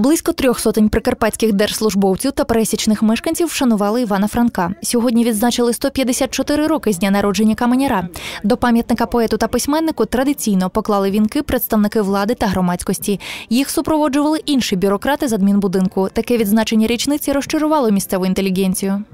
Близько трьох сотень прикарпатських держслужбовців та пересічних мешканців вшанували Івана Франка. Сьогодні відзначили 154 роки з дня народження каменяра. До пам'ятника поету та письменнику традиційно поклали вінки представники влади та громадськості. Їх супроводжували інші бюрократи з адмінбудинку. Таке відзначення річниці розчарувало місцеву інтелігенцію.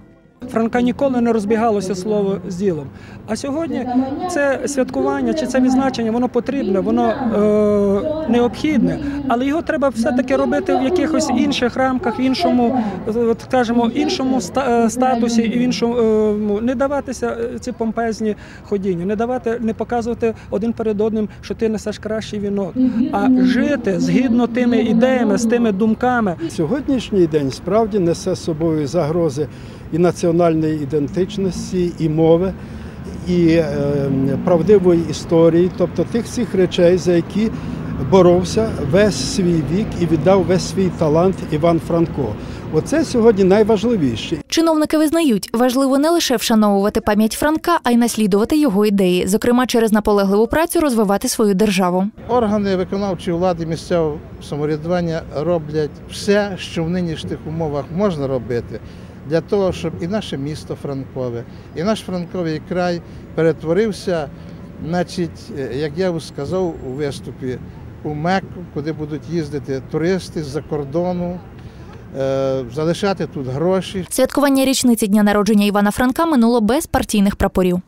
Франка ніколи не розбігалося слово з ділом. А сьогодні це святкування чи це відзначення, воно потрібне, воно е, необхідне, але його треба все-таки робити в якихось інших рамках, в іншому, от, скажімо, іншому е, статусі і в іншому е, не даватися е, ці помпезні ходіння, не давати, не показувати один перед одним, що ти несеш кращий вінок, а жити згідно тими ідеями, з тими думками, Сьогоднішній день справді несе з собою загрози і національної ідентичності, і мови, і е, правдивої історії, тобто тих всіх речей, за які боровся весь свій вік і віддав весь свій талант Іван Франко. Оце сьогодні найважливіше. Чиновники визнають, важливо не лише вшановувати пам'ять Франка, а й наслідувати його ідеї, зокрема через наполегливу працю розвивати свою державу. Органи виконавчої влади місцевого самоврядування роблять все, що в нинішніх умовах можна робити, для того, щоб і наше місто Франкове, і наш Франковий край перетворився, значить, е, як я сказав у виступі, у Мекку, куди будуть їздити туристи з-за кордону, е, залишати тут гроші, Святкування річниці дня народження Івана Франка минуло без партійних прапорів.